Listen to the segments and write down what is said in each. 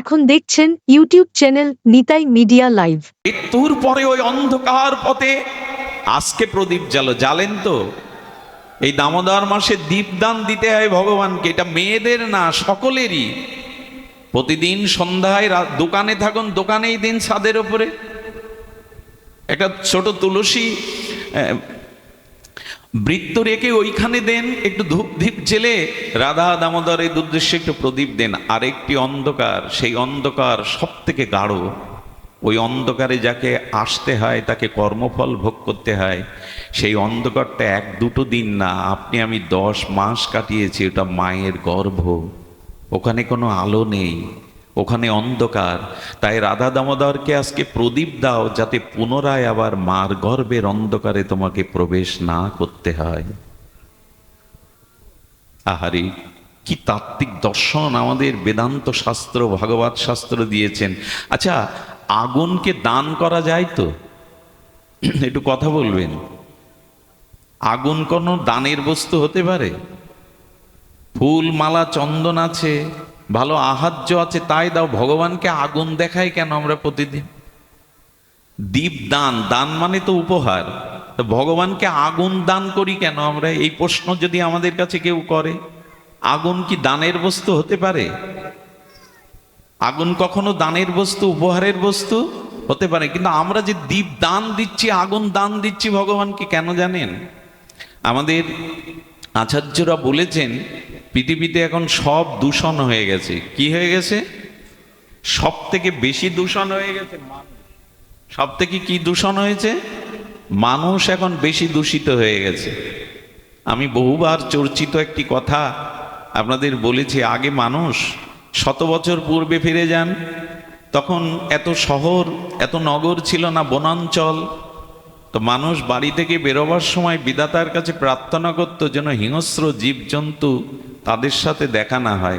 এখন দেখছেন YouTube channel Nitai media live. মৃত্যুর পরে ওই অন্ধকার পথে আজকে প্রদীপ জ্বালো। জ্বালেন তো? এই দামোদর মাসে দীপদান দিতে হয় ভগবানকে। এটা মেয়েদের না, সকলেরই। প্রতিদিন সন্ধ্যায় দোকানে থাকুন, দোকানেই দিন ছাদের ওপরে। একটা ছোট তুলসী বৃত্ত রেখে ওইখানে দেন, একটু ধূপ ধীপ জেলে। রাধা দামোদরের উদ্দেশ্যে একটু প্রদীপ দেন। আরেকটি অন্ধকার, সেই অন্ধকার সব থেকে গাঢ়। ওই অন্ধকারে যাকে আসতে হয়, তাকে কর্মফল ভোগ করতে হয়। সেই অন্ধকারটা এক দুটো দিন না, আপনি আমি দশ মাস কাটিয়েছি, ওটা মায়ের গর্ভ। ওখানে কোনো আলো নেই। ওখানে অন্ধকার। তাই রাধা দামোদরকে আজকে প্রদীপ দাও, যাতে পুনরায় আবার মার গর্ভের অন্ধকারে তোমাকে প্রবেশ না করতে হয়। আহারে, কি তাত্ত্বিক দর্শন আমাদের বেদান্ত শাস্ত্র, ভাগবত শাস্ত্র দিয়েছেন। আচ্ছা আগুনকে দান করা যায় তো? একটু কথা বলবেন। আগুন কোনো দানের বস্তু হতে পারে? ফুল, মালা, চন্দন আছে? ভালো আহার্য আছে, তাই দাও, ভগবানকে আগুন দেখাই কেন আমরা প্রতিদিন? দীপ দান দান মানে তো উপহার। ভগবানকে আগুন দান করি কেন আমরা? এই প্রশ্ন যদি আমাদের কাছে কেউ করে, আগুন কি দানের বস্তু হতে পারে? আগুন কখনো দানের বস্তু, উপহারের বস্তু হতে পারে, কিন্তু আমরা যে দীপ দান দিচ্ছি, আগুন দান দিচ্ছি ভগবানকে কেন জানেন? আমাদের আচার্যরা বলেছেন পৃথিবীতে এখন সব দূষণ হয়ে গেছে। কি হয়ে গেছে? সব থেকে বেশি দূষণ হয়ে গেছে সব থেকে কি দূষণ হয়েছে? মানুষ এখন বেশি দূষিত হয়ে গেছে। আমি বহুবার চর্চিত একটি কথা আপনাদের বলেছি, আগে মানুষ শত বছর পূর্বে ফিরে যান, তখন এত শহর, এত নগর ছিল না, বনাঞ্চল তো মানুষ বাড়ি থেকে বেরোবার সময় বিধাতার কাছে প্রার্থনা করত যেন হিংস্র জীবজন্তু তাদের সাথে দেখা না হয়।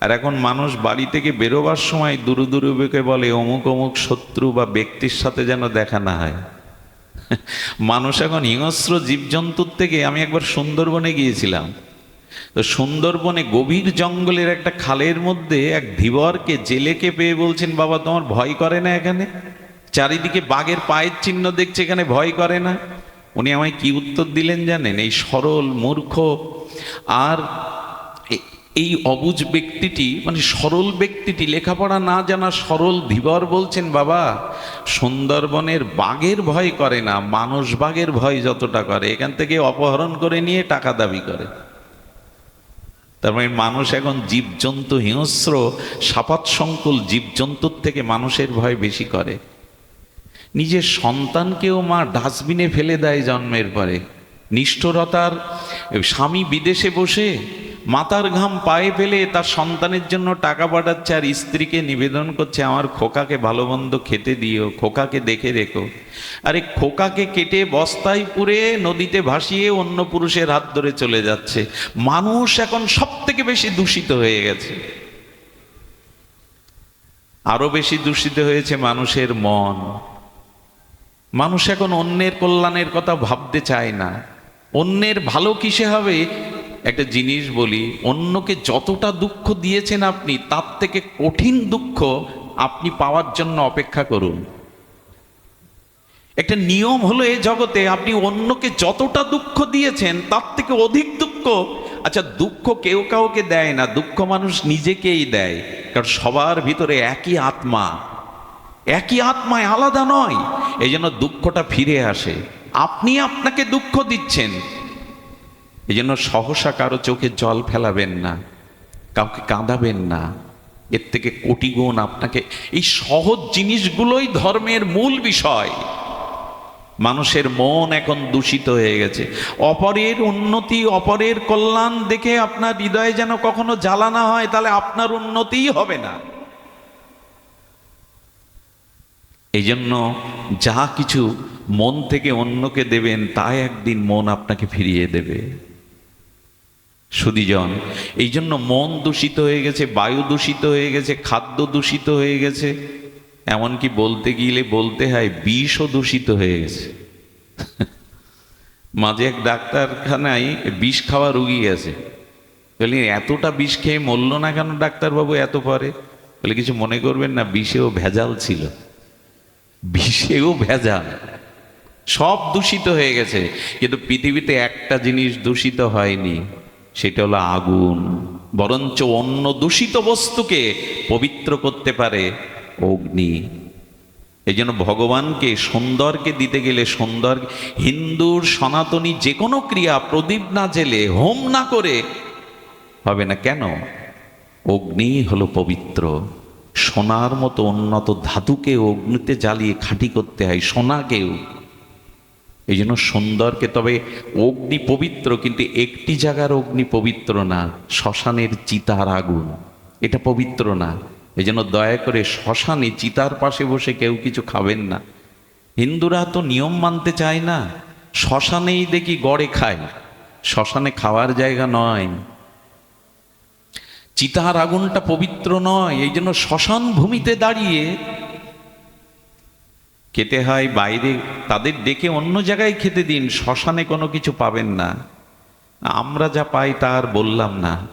আর এখন মানুষ বাড়ি থেকে বেরোবার সময় দূর দূরবেকে বলে, অমুক অমুক শত্রু বা ব্যক্তির সাথে যেন দেখা না হয়। মানুষ এখন হিংস্র জীবজন্তুর থেকে, আমি একবার সুন্দরবনে গিয়েছিলাম। তো সুন্দরবনে গভীর জঙ্গলের একটা খালের মধ্যে এক ধীবরকে জেলেকে পেয়ে বলছেন, বাবা, তোমার ভয় করে না এখানে? চারিদিকে বাঘের পায়ের চিহ্ন দেখছে এখানে ভয় করে না। উনি আমায় কি উত্তর দিলেন জানেন? এই সরল মূর্খ। আর এই অবুজ ব্যক্তিটি মানে সরল ব্যক্তিটি, লেখাপড়া না জানা সরল ধীবর বলছেন, বাবা, সুন্দরবনের বাঘের ভয় করে না, মানুষ বাঘের ভয় যতটা করে। এখান থেকে অপহরণ করে নিয়ে টাকা দাবি করে। তার মানে মানুষ এখন জীবজন্তু হিংস্র সাপাত সংকুল জীবজন্তুর থেকে মানুষের ভয় বেশি করে। নিজের সন্তানকেও মা ডাস্টবিনে ফেলে দেয় জন্মের পরে। নিষ্ঠুরতার স্বামী বিদেশে বসে মাতার ঘাম পায়ে ফেলে তার সন্তানের জন্য টাকা পাঠাচ্ছে আর স্ত্রীকে নিবেদন করছে, আমার খোকাকে ভালো মন্দ খেতে দিও, খোকাকে দেখে রেখো। আরে খোকাকে কেটে বস্তায় পুরে নদীতে ভাসিয়ে অন্য পুরুষের হাত ধরে চলে যাচ্ছে। মানুষ এখন সব থেকে বেশি দূষিত হয়ে গেছে। আরও বেশি দূষিত হয়েছে মানুষের মন। মানুষ এখন অন্যের কল্যাণের কথা ভাবতে চায় না। অন্যের ভালো কিসে হবে? একটা জিনিস বলি, অন্যকে যতটা দুঃখ দিয়েছেন আপনি, তার থেকে কঠিন দুঃখ আপনি পাওয়ার জন্য অপেক্ষা করুন। একটা নিয়ম হলো এই জগতে, আপনি অন্যকে যতটা দুঃখ দিয়েছেন, তার থেকে অধিক দুঃখ। আচ্ছা দুঃখ কেউ কাউকে দেয় না, দুঃখ মানুষ নিজেকেই দেয়, কারণ সবার ভিতরে একই আত্মা। একই আত্মায় আলাদা নয়। এই জন্য দুঃখটা ফিরে আসে। আপনি আপনাকে দুঃখ দিচ্ছেন। এই জন্য সহসা কারও চোখে জল ফেলাবেন না। কাউকে কাঁদাবেন না। এর থেকে কোটি গুণ আপনাকে। এই সহজ জিনিসগুলোই ধর্মের মূল বিষয়। মানুষের মন এখন দূষিত হয়ে গেছে। অপরের উন্নতি, অপরের কল্যাণ দেখে আপনার হৃদয়ে যেন কখনো জ্বালা না হয়, তাহলে আপনার উন্নতিই হবে না। এই জন্য যা কিছু মন থেকে অন্যকে দেবেন তা একদিন মন আপনাকে ফিরিয়ে দেবে। সুদীজন এই জন্য মন দূষিত হয়ে গেছে, বায়ু দূষিত হয়ে গেছে, খাদ্য দূষিত হয়ে গেছে, এমনকি বলতে গেলে বলতে হয়, বিষও দূষিত হয়ে গেছে। মাঝে এক ডাক্তারখানায় বিষ খাওয়া রুগী গেছে। বলি, এতটা বিষ খেয়ে মরল না কেন ডাক্তারবাবু এত পরে? বলে, কিছু মনে করবেন না, বিষেও ভেজাল ছিল। বিষেও ভেজাল। সব দূষিত হয়ে গেছে, কিন্তু পৃথিবীতে একটা জিনিস দূষিত হয়নি, সেটা হলো আগুন। বরঞ্চ অন্য দূষিত বস্তুকে পবিত্র করতে পারে অগ্নি। এই জন্য ভগবানকে, সুন্দরকে দিতে গেলে সুন্দর, হিন্দুর, সনাতনী যে কোনো ক্রিয়া, প্রদীপ না জেলে হোম না করে, হবে না কেন? অগ্নি হলো পবিত্র। সোনার মতো উন্নত ধাতুকে অগ্নিতে জ্বালিয়ে খাঁটি করতে হয়, সোনাকেও। এই জন্য সুন্দরকে, তবে অগ্নি পবিত্র, কিন্তু একটি জায়গার অগ্নি পবিত্র না, শ্মশানের চিতার আগুন। এটা পবিত্র না। এই জন্য দয়া করে শ্মশানে চিতার পাশে বসে কেউ কিছু খাবেন না। হিন্দুরা তো নিয়ম মানতে চায় না, শ্মশানেই দেখি গড়ে খায়। শ্মশানে খাওয়ার জায়গা নয়। চিতার আগুনটা পবিত্র নয়, এই জন্য শ্মশান ভূমিতে দাঁড়িয়ে খেতে হয়, বাইরে তাদের ডেকে অন্য জায়গায় খেতে দিন, শ্মশানে কোনো কিছু পাবেন না। আমরা যা পাই তা আর বললাম না।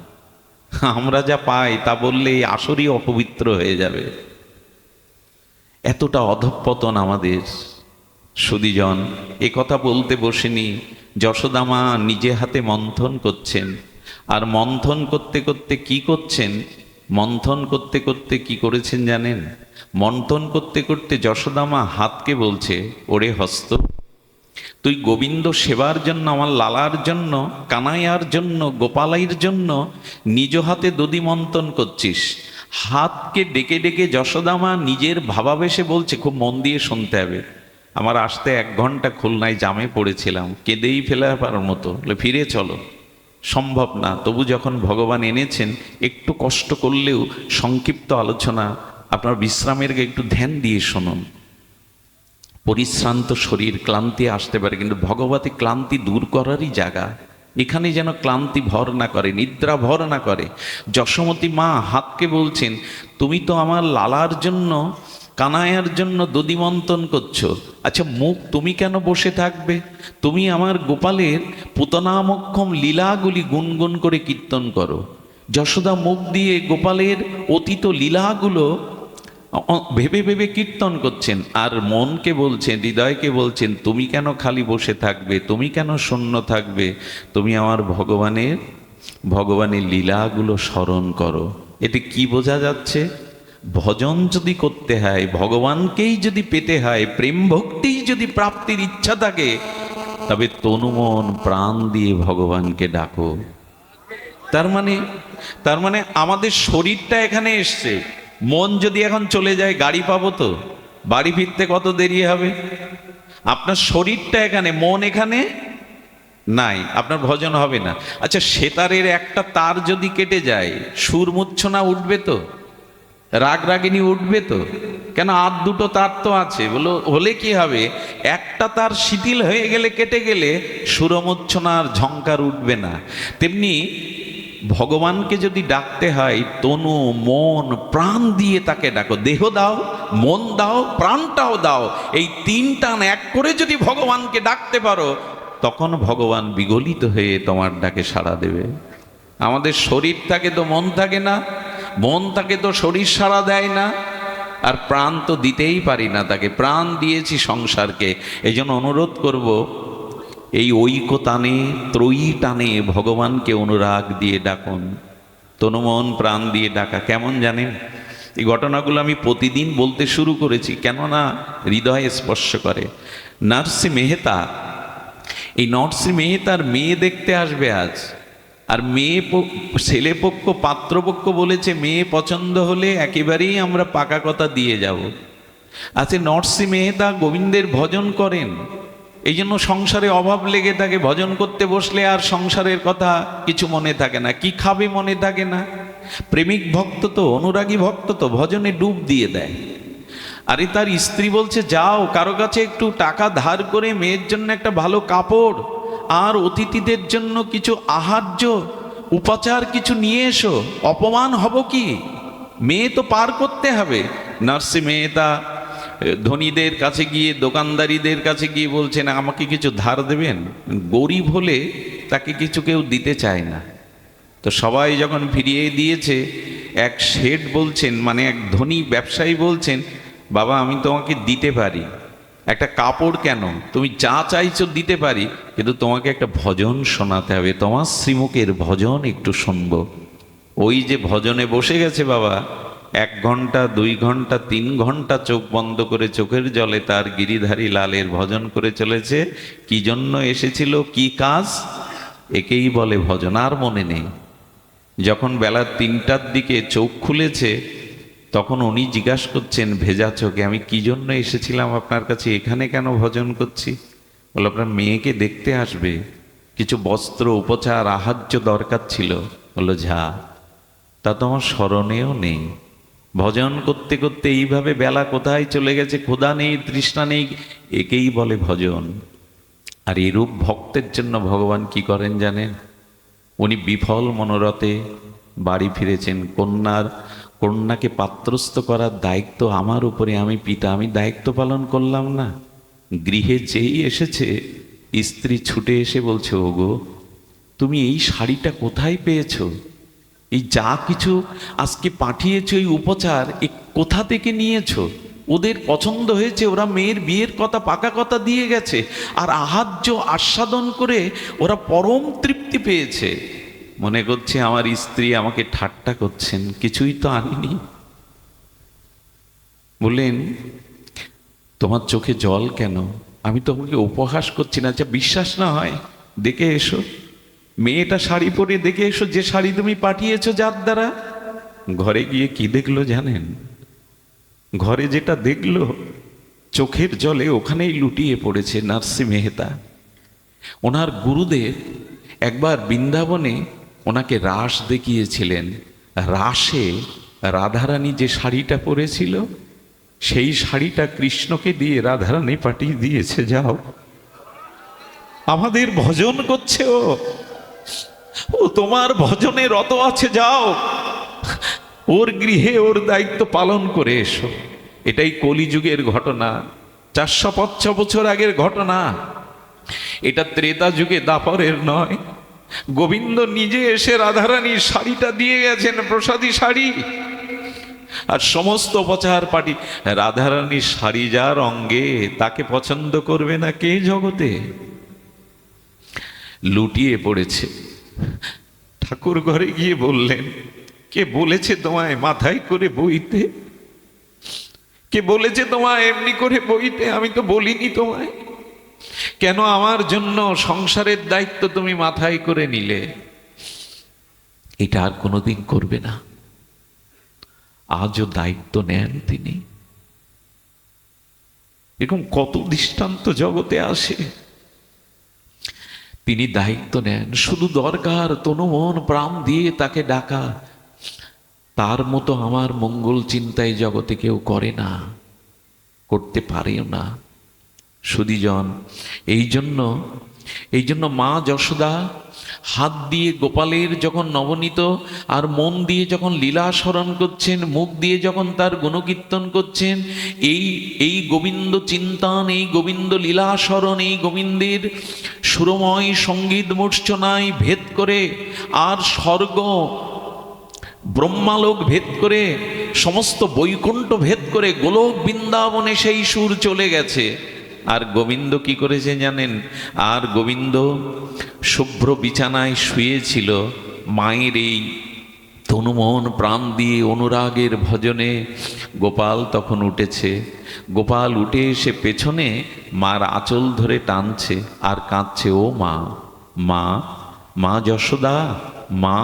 আমরা যা পাই তা বললে এই আসরই অপবিত্র হয়ে যাবে। এতটা অধঃপতন আমাদের। সুদীজন কথা বলতে বসেনি। যশোদামা নিজে হাতে মন্থন করছেন। আর মন্থন করতে করতে কি করছেন? মন্থন করতে করতে কি করেছেন জানেন? মন্থন করতে করতে যশোদামা হাতকে বলছে, ওরে হস্ত, তুই গোবিন্দ সেবার জন্য, আমার লালার জন্য, কানাইয়ার জন্য গোপালাইয়ের জন্য নিজ হাতে দধি মন্থন করছিস? হাতকে ডেকে ডেকে যশোদামা নিজের ভাবাবেশে বলছে, খুব মন দিয়ে শুনতে হবে। আমার আসতে এক ঘণ্টা খুলনায় জামে পড়েছিলাম, কেঁদেই ফেলার মতো। ফিরে চলো। সম্ভব না। তবু যখন ভগবান এনেছেন, একটু কষ্ট করলেও সংক্ষিপ্ত আলোচনা, আপনার বিশ্রামের একটু ধ্যান দিয়ে শুনুন। পরিশ্রান্ত শরীর ক্লান্তি আসতে পারে, কিন্তু ভগবতী ক্লান্তি দূর করারই জায়গা। এখানে যেন ক্লান্তি ভর না করে, নিদ্রা ভর না করে। যশোমতী মা হাতকে বলছেন, তুমি তো আমার লালার জন্য কানায়ার জন্য দদিমন্তন করছ। আচ্ছা মুখ তুমি কেন বসে থাকবে? তুমি আমার গোপালের পুতনামক্ষম লীলাগুলি গুনগুন করে কীর্তন করো। যশোদা মুখ দিয়ে গোপালের অতীত লীলাগুলো ভেবে ভেবে কীর্তন করছেন আর মনকে বলছেন, হৃদয়কে বলছেন, তুমি কেন খালি বসে থাকবে? তুমি কেন শূন্য থাকবে? তুমি আমার ভগবানের ভগবানের লীলাগুলো স্মরণ করো। এতে কি বোঝা যাচ্ছে? ভজন যদি করতে হয়, ভগবানকেই যদি পেতে হয়, প্রেম ভক্তিই যদি প্রাপ্তির ইচ্ছা থাকে, তবে তনুমন প্রাণ দিয়ে ভগবানকে ডাকো। তার মানে তার মানে আমাদের শরীরটা এখানে এসছে। মন যদি এখন চলে যায়, গাড়ি পাবো তো? বাড়ি ফিরতে কত দেরি হবে? আপনার শরীরটা এখানে, মন এখানে নাই, আপনার ভজন হবে না। আচ্ছা সেতারের একটা তার যদি কেটে যায়, সুর মূর্ছনা উঠবে তো? রাগ রাগিনী উঠবে তো। কেন আর দুটো তার তো আছে? বলো, হলে কি হবে? একটা তার শিথিল হয়ে গেলে, কেটে গেলে সুরমোচ্ছনার ঝঙ্কার উঠবে না। তেমনি ভগবানকে যদি ডাকতে হয়, তনু, মন, প্রাণ দিয়ে তাকে ডাকো। দেহ দাও, মন দাও, প্রাণটাও দাও। এই তিনটান এক করে যদি ভগবানকে ডাকতে পারো, তখন ভগবান বিগলিত হয়ে তোমার ডাকে সাড়া দেবে। আমাদের শরীর থাকে তো মন থাকে না। মন তাকে তো শরীর সাড়া দেয় না, আর প্রাণ তো দিতেই পারি না তাকে। প্রাণ দিয়েছি সংসারকে। এই জন্য অনুরোধ করব, এই ঐক্য টানে ত্রয়ী টানে ভগবানকে অনুরাগ দিয়ে ডাকুন। তনুমন প্রাণ দিয়ে ডাকা। কেমন জানেন? এই ঘটনাগুলো আমি প্রতিদিন বলতে শুরু করেছি, কেননা হৃদয়ে স্পর্শ করে। নার্সি মেহতা, এই নরসি মেহতার মেয়ে দেখতে আসবে আজ। আর মেয়ে প- ছেলে পক্ষ পাত্রপক্ষ বলেছে, মেয়ে পছন্দ হলে একেবারেই আমরা পাকা কথা দিয়ে যাব। আচ্ছা নরসি মেহতা গোবিন্দের ভজন করেন। এই জন্য সংসারে অভাব লেগে থাকে ভজন করতে বসলে আর সংসারের কথা কিছু মনে থাকে না। কি খাবে মনে থাকে না। প্রেমিক ভক্ত তো, অনুরাগী ভক্ত তো, ভজনে ডুব দিয়ে দেয়। আরে তার স্ত্রী বলছে, যাও, কারও কাছে একটু টাকা ধার করে মেয়ের জন্য একটা ভালো কাপড় আর অতিথিদের জন্য কিছু আহার্য উপাচার কিছু নিয়ে এসো। অপমান হব কি? মেয়ে তো পার করতে হবে। নার্সি মেয়ে তা ধনীদের কাছে গিয়ে, দোকানদারিদের কাছে গিয়ে বলছেন আমাকে কিছু ধার দেবেন? গরিব হলে তাকে কিছু কেউ দিতে চায় না। তো সবাই যখন ফিরিয়ে দিয়েছে, এক শেঠ বলছেন মানে এক ধনী ব্যবসায়ী বলছেন, বাবা, আমি তোমাকে দিতে পারি। একটা কাপড় কেন? তুমি যা চাইছো দিতে পারি, কিন্তু তোমাকে একটা ভজন শোনাতে হবে। তোমার শ্রীমুখের ভজন একটু শুনব। ওই যে ভজনে বসে গেছে বাবা, এক ঘণ্টা, দুই ঘণ্টা, তিন ঘণ্টা চোখ বন্ধ করে চোখের জলে তার গিরিধারী লালের ভজন করে চলেছে। কি জন্য এসেছিল? কি কাজ? একেই বলে ভজন, আর মনে নেই। যখন বেলা তিনটার দিকে চোখ খুলেছে তখন উনি জিজ্ঞাসা করছেন, ভেজা চোখে আমি কি জন্য এসেছিলাম আপনার কাছে? এখানে কেন ভজন করছি? বলে, আপনার মেয়েকে দেখতে আসবে। কিছু বস্ত্র, উপচার, আহার্য দরকার ছিল। বলল, যা, তা তো আমার স্মরণেও নেই। ভজন করতে করতে এইভাবে বেলা কোথায় চলে গেছে? ক্ষুধা নেই, তৃষ্ণা নেই, একেই বলে ভজন। আর এরূপ ভক্তের জন্য ভগবান কি করেন জানেন? উনি বিফল মনোরথে বাড়ি ফিরেছেন। কন্যার কন্যাকে পাত্রস্থ করার দায়িত্ব আমার উপরে আমি পিতা, আমি দায়িত্ব পালন করলাম না। গৃহে যেই এসেছে, স্ত্রী ছুটে এসে বলছে, ওগো, তুমি এই শাড়িটা কোথায় পেয়েছ? এই যা কিছু আজকে পাঠিয়েছো, এই উপচার এ কোথা থেকে নিয়েছো? ওদের পছন্দ হয়েছে, ওরা মেয়ের বিয়ের কথা, পাকা কথা দিয়ে গেছে, আর আহার্য আস্বাদন করে ওরা পরম তৃপ্তি পেয়েছে। মনে করছে আমার স্ত্রী আমাকে ঠাট্টা করছেন, কিছুই তো আনিনি। বললেন, তোমার চোখে জল কেন? আমি তোমাকে উপহাস করছি না আচ্ছা বিশ্বাস না হয়, দেখে এসো। মেয়েটা শাড়ি পরে দেখে এসো, যে শাড়ি তুমি পাঠিয়েছো যার দ্বারা। ঘরে গিয়ে কি দেখল জানেন? ঘরে যেটা দেখল, চোখের জলে ওখানেই লুটিয়ে পড়েছে নার্সি মেহতা। ওনার গুরুদেব একবার বৃন্দাবনে ওনাকে রাস দেখিয়েছিলেন। রাসে রাধারানী যে শাড়িটা পরেছিল, সেই শাড়িটা কৃষ্ণকে দিয়ে রাধারানী পাঠিয়ে দিয়েছে, যাও। আমাদের ভজন করছে ও। ও, তোমার ভজনে রত আছে, যাও। ওর গৃহে ওর দায়িত্ব পালন করে এসো। এটাই কলিযুগের ঘটনা। চারশো বছর আগের ঘটনা। এটা ত্রেতা যুগে দাপরের নয়। গোবিন্দ নিজে এসে রাধারানীর শাড়িটা দিয়ে গেছেন, প্রসাদী শাড়ি। আর সমস্ত প্রচার পার্টি রাধারানীর শাড়ি যার অঙ্গে তাকে পছন্দ করবে না কে জগতে? লুটিয়ে পড়েছে। ঠাকুর ঘরে গিয়ে বললেন, কে বলেছে তোমায় মাথায় করে বইতে? কে বলেছে তোমায় এমনি করে বইতে? আমি তো বলিনি তোমায়। কেন আমার জন্য সংসারের দায়িত্ব তুমি মাথায় করে নিলে? এটা আর কোনোদিন করবে না। আজও দায়িত্ব নেন তিনি। এরকম কত দৃষ্টান্ত জগতে আসে। তিনি দায়িত্ব নেন, শুধু দরকার তনু মন প্রাণ দিয়ে তাকে ডাকা। তার মতো আমার মঙ্গল চিন্তায় জগতে কেউ করে না, করতে পারেও না। সুদীজন। এই জন্য এই জন্য মা যশোদা হাত দিয়ে গোপালের যখন নবনীত আর মন দিয়ে যখন লীলা স্মরণ করছেন, মুখ দিয়ে যখন তার গুণকীর্তন করছেন, এই এই গোবিন্দ চিন্তান, এই গোবিন্দ লীলা স্মরণ, এই গোবিন্দের সুরময় সংগীত মূর্ছনায় ভেদ করে আর স্বর্গ, ব্রহ্মালোক ভেদ করে, সমস্ত বৈকুণ্ঠ ভেদ করে গোলক বৃন্দাবনে সেই সুর চলে গেছে। আর গোবিন্দ কি করেছে জানেন? আর গোবিন্দ শুভ্র বিছানায় শুয়েছিল মায়ের এই তনুমন প্রাণ দিয়ে অনুরাগের ভজনে। গোপাল তখন উঠেছে। গোপাল উঠে এসে পেছনে মার আঁচল ধরে টানছে আর কাঁদছে, ও মা মা মা যশোদা মা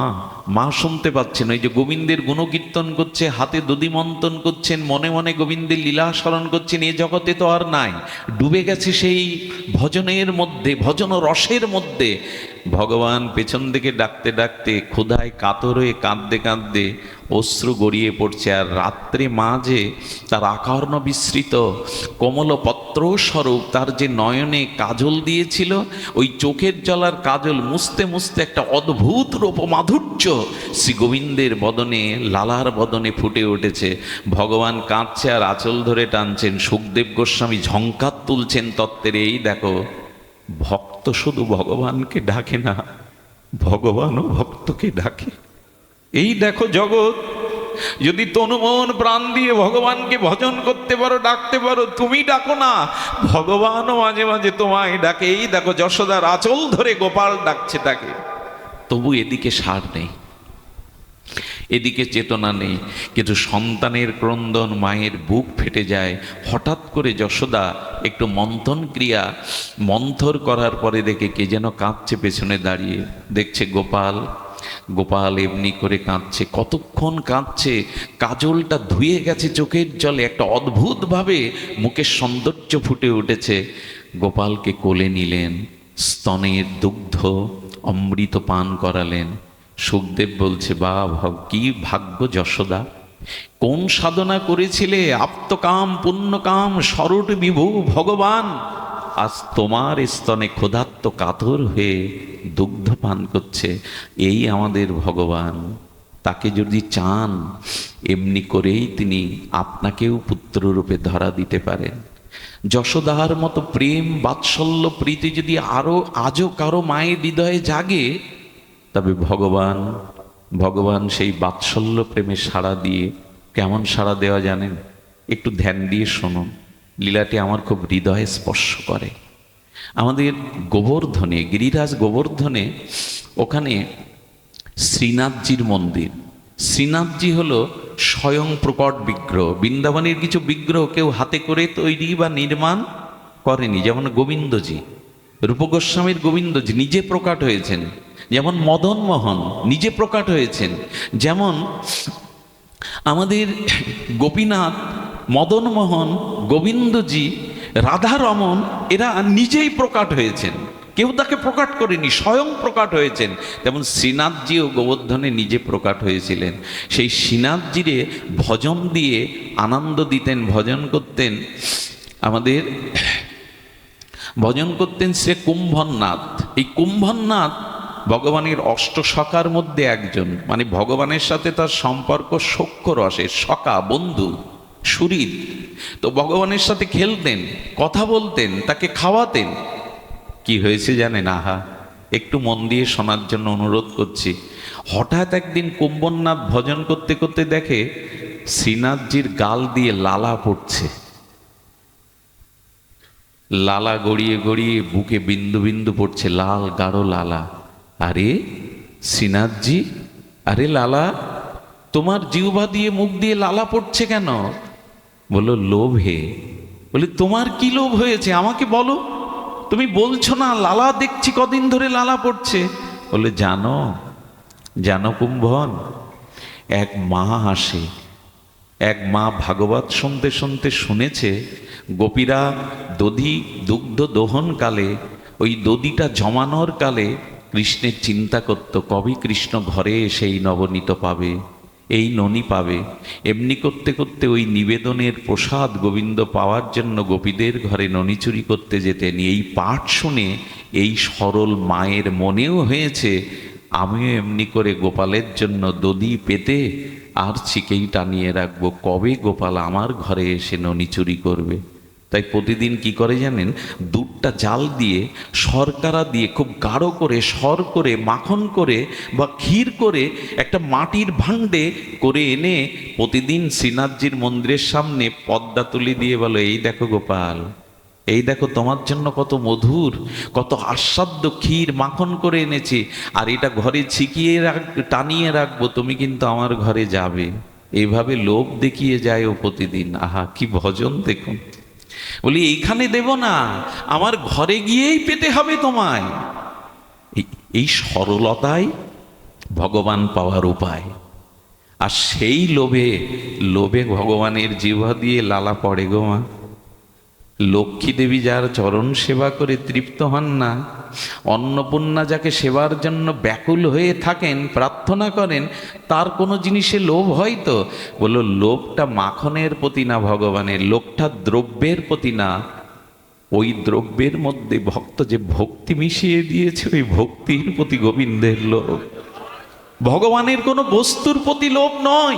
মা শুনতে পাচ্ছেন, ওই যে গোবিন্দের গুণকীর্তন করছে, হাতে দদি মন্তন করছেন, মনে মনে গোবিন্দের লীলা স্মরণ করছেন, এ জগতে তো আর নাই। ডুবে গেছে সেই ভজনের মধ্যে, ভজন রসের মধ্যে। ভগবান পেছন দিকে ডাকতে ডাকতে ক্ষুধায় কাতর হয়ে কাঁদতে কাঁদতে অশ্রু গড়িয়ে পড়ছে আর রাত্রে মা যে তার আকর্ণ বিস্তৃত, কমল পত্র স্বরূপ, তার যে নয়নে কাজল দিয়েছিল, ওই চোখের জলার কাজল মুছতে মুছতে একটা অদ্ভুত রূপ মাধুর্য শ্রী গোবিন্দের বদনে, লালার বদনে ফুটে উঠেছে। ভগবান কাঁদছে আর আঁচল ধরে টানছেন। সুখদেব গোস্বামী ঝঙ্কার তুলছেন তত্ত্বের, এই দেখো, ভক্ত শুধু ভগবানকে ডাকে না, ভগবানও ভক্তকে ডাকে। এই দেখো জগৎ, যদি তনুমন প্রাণ দিয়ে ভগবানকে ভজন করতে পারো, ডাকতে পারো, তুমি ডাকো না। ভগবানও মাঝে মাঝে তোমায় ডাকে। এই দেখো যশোদার আঁচল ধরে গোপাল ডাকছে তাকে। তবু এদিকে সার নেই, এদিকে চেতনা নেই। কিন্তু সন্তানের ক্রন্দন মায়ের বুক ফেটে যায়। হঠাৎ করে যশোদা একটু মন্থন ক্রিয়া, মন্থর করার পরে দেখে কে যেন কাঁদছে পেছনে দাঁড়িয়ে। দেখছে গোপাল গোপাল এমনি করে কাঁদছে, কতক্ষণ কাঁদছে, কাজলটা ধুয়ে গেছে চোখের জলে, একটা অদ্ভুতভাবে মুখের সৌন্দর্য ফুটে উঠেছে। গোপালকে কোলে নিলেন, স্তনের দুগ্ধ অমৃত পান করালেন। সুখদেব বলছে, বা ভাব, কি ভাগ্য যশোদা। কোন সাধনা করেছিলে? আপ্তকাম, পুণ্যকাম সরট বিভু ভগবান। আজ তোমার স্তনে ক্ষুধাত্ম কাতর হয়ে দুগ্ধ পান করছে। এই আমাদের ভগবান। তাকে যদি চান, এমনি করেই তিনি আপনাকেও পুত্ররূপে ধরা দিতে পারেন। যশোদাহার মতো প্রেম বাৎসল্য প্রীতি যদি আরও, আজও কারও মায়ের হৃদয়ে জাগে, তবে ভগবান ভগবান সেই বাৎসল্য প্রেমে সাড়া দিয়ে কেমন সাড়া দেওয়া জানেন? একটু ধ্যান দিয়ে শুনুন। লীলাটি আমার খুব হৃদয়ে স্পর্শ করে। আমাদের গোবর্ধনে, গিরিরাজ গোবর্ধনে ওখানে শ্রীনাথজির মন্দির। শ্রীনাথজি হলো স্বয়ং প্রকট বিগ্রহ। বৃন্দাবনের কিছু বিগ্রহ কেউ হাতে করে তৈরি বা নির্মাণ করেনি। যেমন গোবিন্দজি, রূপগোস্বামীর গোবিন্দজি নিজে প্রকাট হয়েছেন। যেমন মদন মোহন নিজে প্রকাট হয়েছেন। যেমন আমাদের গোপীনাথ মদন মোহন গোবিন্দজি, রাধারমন, এরা নিজেই প্রকাট হয়েছেন। কেউ তাকে প্রকাট করেনি, স্বয়ং প্রকাট হয়েছেন। তেমন শ্রীনাথজিও গোবর্ধনে নিজে প্রকাট হয়েছিলেন। সেই শ্রীনাথজিরে ভজন দিয়ে আনন্দ দিতেন, ভজন করতেন। আমাদের ভজন করতেন সে কুম্ভনাথ। এই কুম্ভনাথ ভগবানের অষ্ট সখার মধ্যে একজন। মানে ভগবানের সাথে তার সম্পর্ক সখ্য রসের সখা, বন্ধু। সুরিদ তো ভগবানের সাথে খেলতেন, কথা বলতেন, তাকে খাওয়াতেন। কি হয়েছে জানেন? আহা, একটু মন দিয়ে শোনার জন্য অনুরোধ করছি। হঠাৎ একদিন কুম্ভনাথ ভজন করতে করতে দেখে শ্রীনাথজির গাল দিয়ে লালা পড়ছে। লালা গড়িয়ে গড়িয়ে বুকে বিন্দু বিন্দু পড়ছে, লাল গাঢ় লালা। আরে শ্রীনাথজি আরে লালা, তোমার জিহ্বা দিয়ে মুখ দিয়ে লালা পড়ছে কেন? বলল, লোভে বলি, তোমার কি লোভ হয়েছে? আমাকে বলো। তুমি বলছো না, লালা দেখছি কদিন ধরে লালা পড়ছে। বলে, জানো জানো কুম্ভন, এক মা আসে এক মা ভাগবত শুনতে শুনতে শুনেছে, গোপীরা দধি দুগ্ধ দোহনকালে ওই দধিটা জমানোর কালে কৃষ্ণের চিন্তা করত, কবে কৃষ্ণ ঘরে এসে এই নবনীত পাবে? এই ননি পাবে। এমনি করতে করতে ওই নিবেদনের প্রসাদ গোবিন্দ পাওয়ার জন্য গোপীদের ঘরে ননি চুরি করতে যেতেন। এই পাঠ শুনে এই সরল মায়ের মনেও হয়েছে, আমিও এমনি করে গোপালের জন্য দদি পেতে আর চিকেই টানিয়ে রাখব। কবে গোপাল আমার ঘরে এসে ননি চুরি করবে? তাই প্রতিদিন কি করে জানেন? দুধটা জাল দিয়ে, শর্করা দিয়ে খুব গাঢ় করে, সর করে, মাখন করে বা ক্ষীর করে একটা মাটির ভাণ্ডে করে এনে প্রতিদিন শ্রীনাথজির মন্দিরের সামনে পদ্মা তুলি দিয়ে বলো, এই দেখো গোপাল, এই দেখো তোমার জন্য কত মধুর, কত আস্বাদ্য ক্ষীর মাখন করে এনেছি। আর এটা ঘরে ছিকিয়ে রাখ, টানিয়ে রাখব, তুমি কিন্তু আমার ঘরে যাবে। এইভাবে লোভ দেখিয়ে যায় ও প্রতিদিন। আহা, কি ভজন দেখুন। বলি, এইখানে দেব না, আমার ঘরে গিয়েই পেতে হবে তোমায়। এই- সরলতাই ভগবান পাওয়ার উপায়। আর সেই লোভে লোভে ভগবানের জিহ্বা দিয়ে লালা পড়ে গো মা। লক্ষ্মী দেবী যার চরণ সেবা করে তৃপ্ত হন না, অন্নপূর্ণা যাকে সেবার জন্য ব্যাকুল হয়ে থাকেন, প্রার্থনা করেন, তার কোনো জিনিসে লোভ হয় তো? বলল, লোভটা মাখনের প্রতি না ভগবানের, লোভটা দ্রব্যের প্রতি না ওই দ্রব্যের মধ্যে ভক্ত যে ভক্তি মিশিয়ে দিয়েছে, ওই ভক্তির প্রতি গোবিন্দের লোভ। ভগবানের কোনো বস্তুর প্রতি লোভ নয়।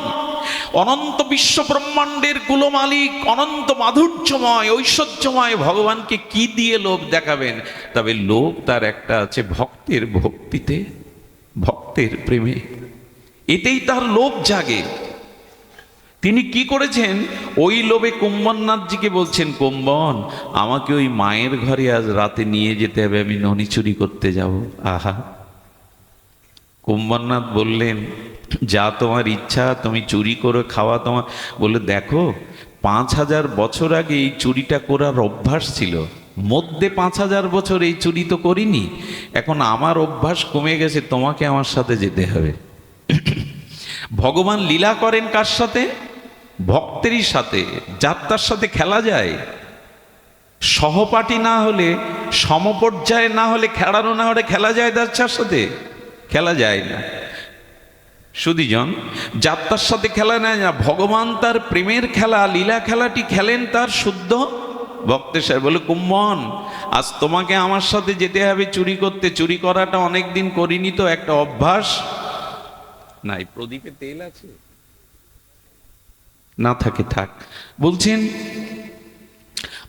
অনন্ত বিশ্ব ব্রহ্মাণ্ডের কুলো মালিক অনন্ত মাধুর্যময়, ঐশ্বর্যময় ভগবানকে কি দিয়ে লোভ দেখাবেন? তবে লোভ তার একটা আছে ভক্তের ভক্তিতে, ভক্তের প্রেমে। এতেই তার লোভ জাগে। তিনি কি করেছেন? ওই লোভে কুম্বননাথজিকে বলছেন কুম্বন আমাকে ওই মায়ের ঘরে আজ রাতে নিয়ে যেতে হবে, আমি ননি চুরি করতে যাব। আহা! কুম্বননাথ বললেন, যা তোমার ইচ্ছা, তুমি চুরি করে, খাওয়া তোমার। বলে দেখো, পাঁচ হাজার বছর আগে এই চুরিটা করার অভ্যাস ছিল। মধ্যে পাঁচ হাজার বছর এই চুরি তো করিনি। এখন আমার অভ্যাস কমে গেছে, তোমাকে আমার সাথে যেতে হবে। ভগবান লীলা করেন কার সাথে? ভক্তেরই সাথে, যাত্রার সাথে খেলা যায়। সহপাঠী না হলে, সমপর্যায়ে না হলে, খেলানো না হলে খেলা যায় যাত্রার সাথে। খেলা যায় না। সুদীজন যাত্রার সাথে খেলা নেয় না। ভগবান তার প্রেমের খেলা, লীলা খেলাটি খেলেন তার শুদ্ধ ভক্তের সাহেব বলে, কুম্ভন, আজ তোমাকে আমার সাথে যেতে হবে, চুরি করতে। চুরি করাটা অনেক দিন করিনি তো, একটা অভ্যাস। নাই, প্রদীপে তেল আছে? না থাকে, থাক। বলছেন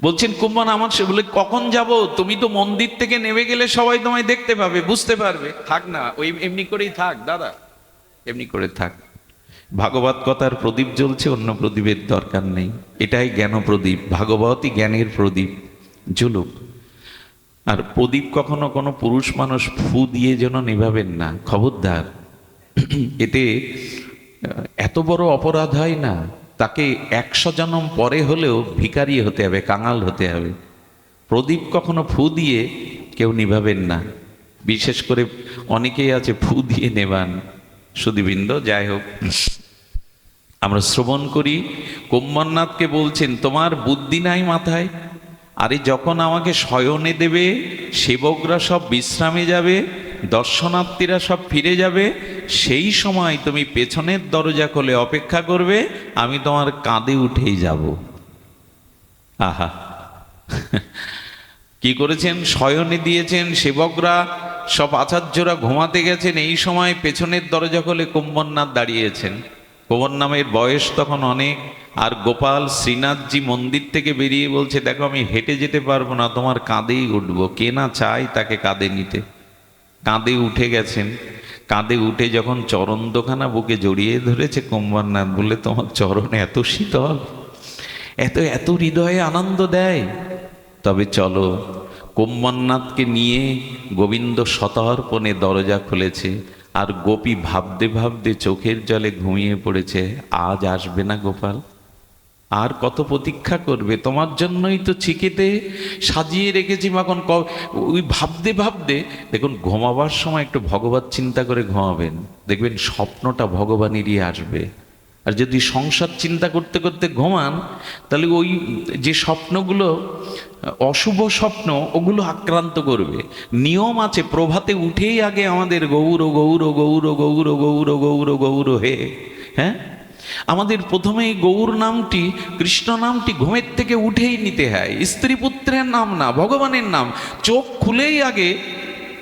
বলছেন কুম্ভন আমার সে বলে, কখন যাব? তুমি তো মন্দির থেকে নেমে গেলে সবাই তোমায় দেখতে পাবে, বুঝতে পারবে। থাক না, ওই এমনি করেই থাক, দাদা। এমনি করে থাক। ভাগবত কথার প্রদীপ জ্বলছে, অন্য প্রদীপের দরকার নেই। এটাই জ্ঞান প্রদীপ, ভাগবতই জ্ঞানের প্রদীপ। জ্বলুক আর প্রদীপ কখনো কোনো পুরুষ মানুষ ফু দিয়ে যেন নেভাবেন না, খবরদার। এতে এত বড় অপরাধ হয় না। তাকে একশো জনম পরে হলেও ভিখারি হতে হবে, কাঙাল হতে হবে। প্রদীপ কখনো ফু দিয়ে কেউ নিভাবেন না। বিশেষ করে অনেকেই আছে ফু দিয়ে নেবান। সুদীবৃন্দ যাই হোক। আমরা শ্রবণ করি কোম্বরনাথকে বলছেন, তোমার বুদ্ধি নাই মাথায়? আরে যখন আমাকে শয়নে দেবে, সেবকরা সব বিশ্রামে যাবে দর্শনার্থীরা সব ফিরে যাবে, সেই সময় তুমি পেছনের দরজা খুলে অপেক্ষা করবে, আমি তোমার কাঁধে উঠেই যাব। আহা। কি করেছেন? শয়নে দিয়েছেন সেবকরা, সব আচার্যরা ঘুমাতে গেছেন, এই সময় পেছনের দরজা খোলে কুম্ভনাথ দাঁড়িয়েছেন। কুম্ভন নামের বয়স তখন অনেক, আর গোপাল শ্রীনাথজি মন্দির থেকে বেরিয়ে বলছে, দেখো, আমি হেঁটে যেতে পারব না, তোমার কাঁধেই উঠবো, কে না চাই তাকে কাঁধে নিতে। কাঁধে উঠে গেছেন। কাঁধে উঠে যখন চরণ দোকানা বুকে জড়িয়ে ধরেছে, কুম্ভনাথ বলে তোমার চরণ এত শীতল, এত এত হৃদয়ে আনন্দ দেয়। তবে চলো, কুম্ভনাথকে নিয়ে গোবিন্দ শতর্পণে দরজা খুলেছে আর গোপী ভাবতে ভাবতে চোখের জলে ঘুমিয়ে পড়েছে। আজ আসবে না গোপাল। আর কত প্রতীক্ষা করবে? তোমার জন্যই তো চিকেতে সাজিয়ে রেখেছি মাখন ওই ভাবতে ভাবতে, দেখুন, ঘুমাবার সময় একটু ভগবত চিন্তা করে ঘুমাবেন। দেখবেন স্বপ্নটা ভগবানেরই আসবে। আর যদি সংসার চিন্তা করতে করতে ঘুমান, তাহলে ওই যে স্বপ্নগুলো, অশুভ স্বপ্ন, ওগুলো আক্রান্ত করবে। নিয়ম আছে, প্রভাতে উঠেই আগে আমাদের গৌর গৌর গৌর গৌর গৌর গৌর গৌর, হে। হ্যাঁ? আমাদের প্রথমে গৌর নামটি, কৃষ্ণ নামটি ঘুমের থেকে উঠেই নিতে হয়। স্ত্রী পুত্রের নাম না, ভগবানের নাম। চোখ খুলেই আগে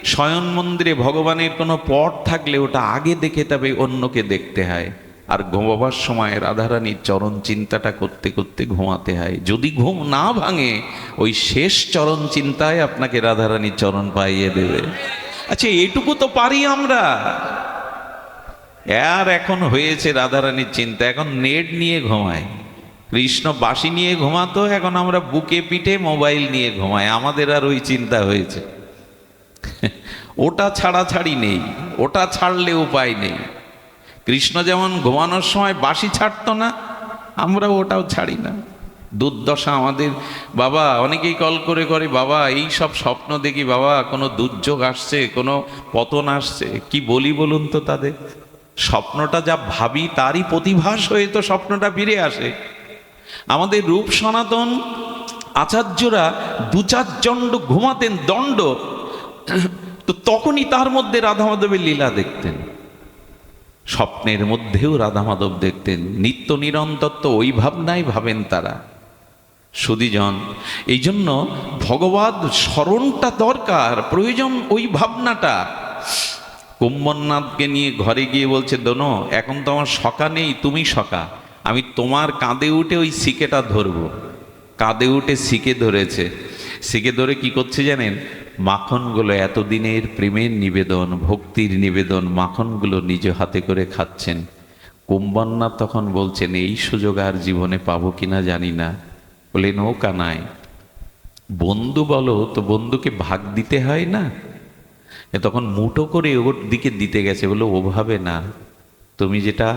শয়ন মন্দিরে ভগবানের কোনো পট থাকলে ওটা আগে দেখে তবে অন্যকে দেখতে হয়। আর ঘুমাবার সময় রাধারানীর চরণ চিন্তাটা করতে করতে ঘুমাতে হয়। যদি ঘুম না ভাঙে, ওই শেষ চরণ চিন্তায় আপনাকে রাধারানীর চরণ পাইয়ে দেবে। আচ্ছা এটুকু তো পারি আমরা। আর এখন হয়েছে রাধারানীর চিন্তা। এখন নেট নিয়ে ঘুমায়। কৃষ্ণ বাসি নিয়ে ঘুমাতো, এখন আমরা বুকে পিঠে মোবাইল নিয়ে ঘুমাই। আমাদের আর ওই চিন্তা হয়েছে। ওটা ছাড়া ছাড়ি নেই, ওটা ছাড়লে উপায় নেই। কৃষ্ণ যেমন ঘুমানোর সময় বাসি ছাড়তো না আমরা ওটাও ছাড়ি না। দুর্দশা আমাদের। বাবা, অনেকেই কল করে করে, বাবা, এই সব স্বপ্ন দেখি, বাবা, কোনো দুর্যোগ আসছে, কোনো পতন আসছে, কি বলি বলুন তো তাদের? স্বপ্নটা যা ভাবি তারই প্রতিভাস হয়ে তো স্বপ্নটা ফিরে আসে। আমাদের রূপ সনাতন আচার্যরা দু চার চণ্ড ঘুমাতেন দণ্ড। তো তখনই তার মধ্যে রাধা মাধবের লীলা দেখতেন। স্বপ্নের মধ্যেও রাধা মাধব দেখতেন। নিত্য নিরন্তর তো ওই ভাবনাই ভাবেন তারা। সুদীজন এই জন্য ভগবত স্মরণটা দরকার, প্রয়োজন ওই ভাবনাটা। কুম্ভনাথকে নিয়ে ঘরে গিয়ে বলছে, দোনো, এখন তো আমার সকা নেই, তুমি সকা আমি তোমার কাঁধে উঠে ওই সিকেটা ধরবো। কাঁধে উঠে সিকে ধরেছে। সিকে ধরে কি করছে জানেন? মাখনগুলো এতদিনের প্রেমের নিবেদন, ভক্তির নিবেদন, মাখনগুলো নিজ হাতে করে খাচ্ছেন। কুম্বন্না তখন বলছেন, এই সুযোগ আর জীবনে পাবো কিনা জানি না। বলে, নৌকা নাই। বন্ধু বলো, তো বন্ধুকে ভাগ দিতে হয় না? তখন মুটো করে ওর দিকে দিতে গেছে বলে ওভাবে না, তুমি যেটা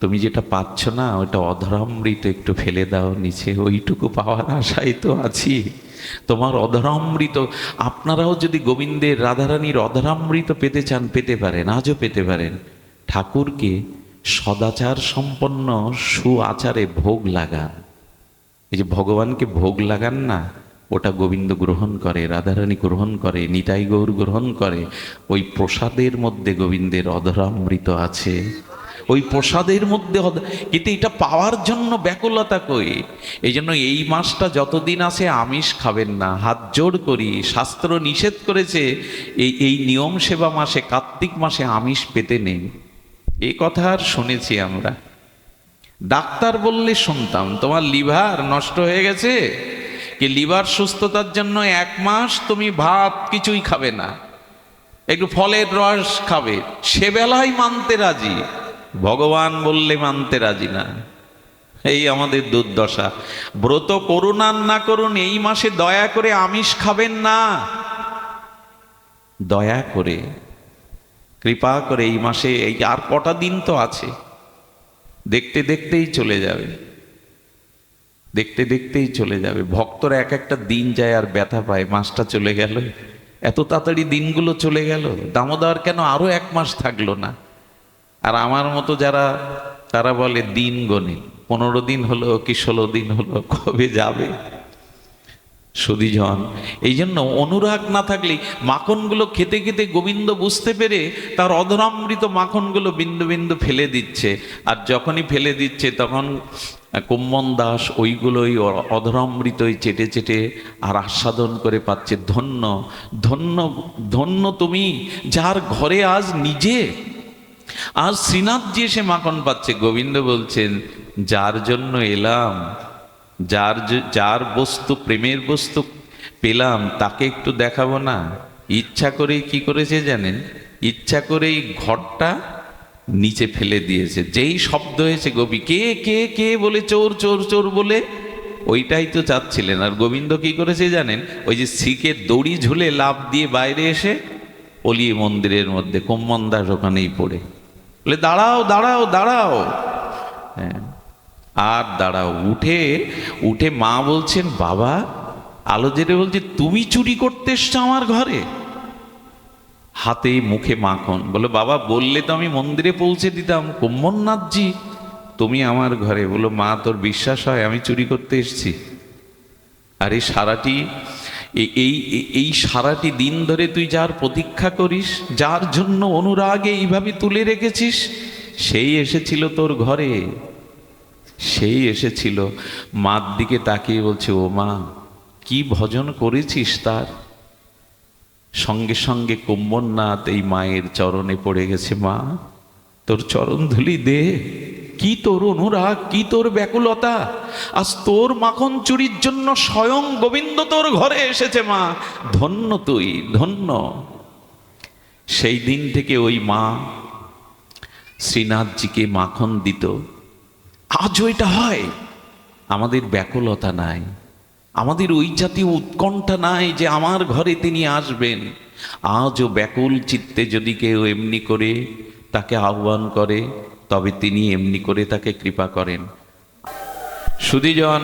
তুমি যেটা পাচ্ছ না, ওটা অধরামৃত একটু ফেলে দাও, নিচে ওইটুকু পাওয়ার আশাই তো আছি। তোমার অধরামৃত, আপনারাও যদি গোবিন্দের রাধারানীর অধরামৃত পেতে চান, পেতে পারেন, আজও পেতে পারেন। ঠাকুরকে সদাচার সম্পন্ন সু আচারে ভোগ লাগান। এই যে ভগবানকে ভোগ লাগান না ওটা গোবিন্দ গ্রহণ করে, রাধারানী গ্রহণ করে, নিতাই গৌর গ্রহণ করে, ওই প্রসাদের মধ্যে গোবিন্দের অধরামৃত আছে। ওই প্রসাদের মধ্যে কিন্তু এটা পাওয়ার জন্য ব্যাকুলতা কই? এই জন্য এই মাসটা যতদিন আছে আমিষ খাবেন না। হাত জোড় করি, শাস্ত্র নিষেধ করেছে, এই এই নিয়ম সেবা মাসে, কার্তিক মাসে আমিষ পেতে নেই। এই কথা আর শুনেছি আমরা। ডাক্তার বললে শুনতাম, তোমার লিভার নষ্ট হয়ে গেছে? কি লিভার সুস্থতার জন্য এক মাস তুমি ভাত কিছুই খাবে না। একটু ফলের রস খাবে। সে বেলায় মানতে রাজি। ভগবান বললে মানতে রাজি না। এই আমাদের দুর্দশা। ব্রত করুন আর না করুন, এই মাসে দয়া করে আমিষ খাবেন না। দয়া করে, কৃপা করে এই মাসে, এই আর কটা দিন তো আছে। দেখতে দেখতেই চলে যাবে। দেখতে দেখতেই চলে যাবে। ভক্তরা এক একটা দিন যায় আর ব্যথা পায়। মাসটা চলে গেল। এত তাড়াতাড়ি দিনগুলো চলে গেল। দামোদর কেন আরও এক মাস থাকল না? আর আমার মতো যারা, তারা বলে, দিন গণে। পনেরো দিন হলো কি ষোলো দিন হলো? কবে যাবে? সুদীজন এই জন্য অনুরাগ না থাকলে মাখনগুলো খেতে খেতে গোবিন্দ বুঝতে পেরে তার অধরামৃত মাখনগুলো বিন্দু বিন্দু ফেলে দিচ্ছে। আর যখনই ফেলে দিচ্ছে, তখন কুম্মন দাস ওইগুলোই অধরামৃতই চেটে চেটে আর আস্বাদন করে পাচ্ছে, ধন্য ধন্য ধন্য তুমি, যার ঘরে আজ নিজে, আজ শ্রীনাথজি এসে মাখন পাচ্ছে। গোবিন্দ বলছেন, যার জন্য এলাম, যার যার বস্তু, প্রেমের বস্তু পেলাম, তাকে একটু দেখাবো না। ইচ্ছা করেই কি করেছে জানেন? ইচ্ছা করেই ঘরটা নিচে ফেলে দিয়েছে। যেই শব্দ হয়েছে, গোপী, কে কে কে? বলে চোর চোর চোর বলে, ওইটাই তো চাচ্ছিলেন। আর গোবিন্দ কি করেছে জানেন? ওই যে শিখে দড়ি ঝুলে লাভ দিয়ে বাইরে এসে অলিয়ে মন্দিরের মধ্যে কোম্মন দাস ওখানেই পড়ে। বলে, দাঁড়াও দাঁড়াও দাঁড়াও। হ্যাঁ। আর দাঁড়াও, উঠে উঠে মা বলছেন, বাবা, আলো জেরে বলছে, তুমি চুরি করতে এসছো আমার ঘরে? হাতে মুখে মাখন। বলে, বাবা, বললে তো আমি মন্দিরে পৌঁছে দিতাম। কুম্ভনাথজি, তুমি আমার ঘরে। বলো, মা, তোর বিশ্বাস হয়, আমি চুরি করতে এসেছি। আর এই সারাটি এই- এই সারাটি দিন ধরে তুই যার প্রতীক্ষা করিস, যার জন্য অনুরাগে এইভাবে তুলে রেখেছিস, সেই এসেছিল তোর ঘরে। সেই এসেছিল। মার দিকে তাকিয়ে বলছে, ও মা, কি ভজন করেছিস তার? সঙ্গে সঙ্গে কুম্ভনাথ এই মায়ের চরণে পড়ে গেছে, মা। তোর চরণ ধুলি দে। কি তোর অনুরাগ, কি তোর ব্যাকুলতা? আজ তোর মাখন চুরির জন্য স্বয়ং গোবিন্দ তোর ঘরে এসেছে, মা। ধন্য তুই, ধন্য। সেই দিন থেকে ওই মা শ্রীনাথজিকে মাখন দিত। আজও এটা হয়? আমাদের ব্যাকুলতা নাই। আমাদের ওই জাতীয় উৎকণ্ঠা নাই যে আমার ঘরে তিনি আসবেন। আজও ব্যাকুল চিত্তে যদি কেউ এমনি করে তাকে আহ্বান করে, তবে তিনি এমনি করে তাকে কৃপা করেন। সুদীজন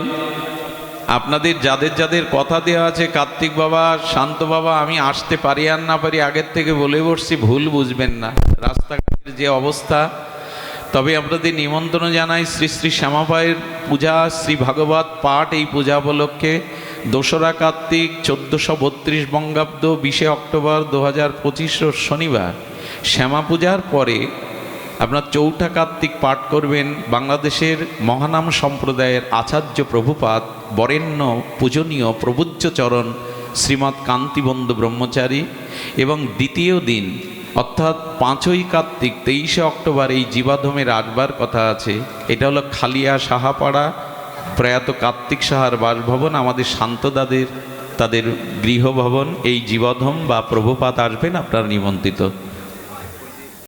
আপনাদের যাদের যাদের কথা দেওয়া আছে, কার্তিক বাবা, শান্ত বাবা, আমি আসতে পারি আর না পারি আগের থেকে বলে বসছি, ভুল বুঝবেন না। রাস্তাঘাটের যে অবস্থা তবে আপনাদের নিমন্ত্রণ জানাই শ্রী শ্রী শ্যামাপায়ের পূজা, শ্রী ভাগবত পাঠ এই পূজা উপলক্ষে। দোসরা কার্তিক, চোদ্দোশো বত্রিশ বঙ্গাব্দ, বিশে অক্টোবর দু হাজার পঁচিশ শনিবার। শ্যামা পূজার পরে আপনার চৌঠা কার্তিক পাঠ করবেন বাংলাদেশের মহানাম সম্প্রদায়ের আচার্য প্রভুপাত বরেণ্য পূজনীয় প্রবুজ্য চরণ শ্রীমৎ কান্তিবন্ধু ব্রহ্মচারী এবং দ্বিতীয় দিন অর্থাৎ পাঁচই কার্তিক, তেইশে অক্টোবর এই জীবাধমের আসবার কথা আছে। এটা হলো খালিয়া সাহাপাড়া, প্রয়াত কার্তিক সাহার বাসভবন, আমাদের শান্তদাদের, তাদের গৃহভবন। এই জীবধম বা প্রভুপাত আসবেন আপনারা নিমন্ত্রিত।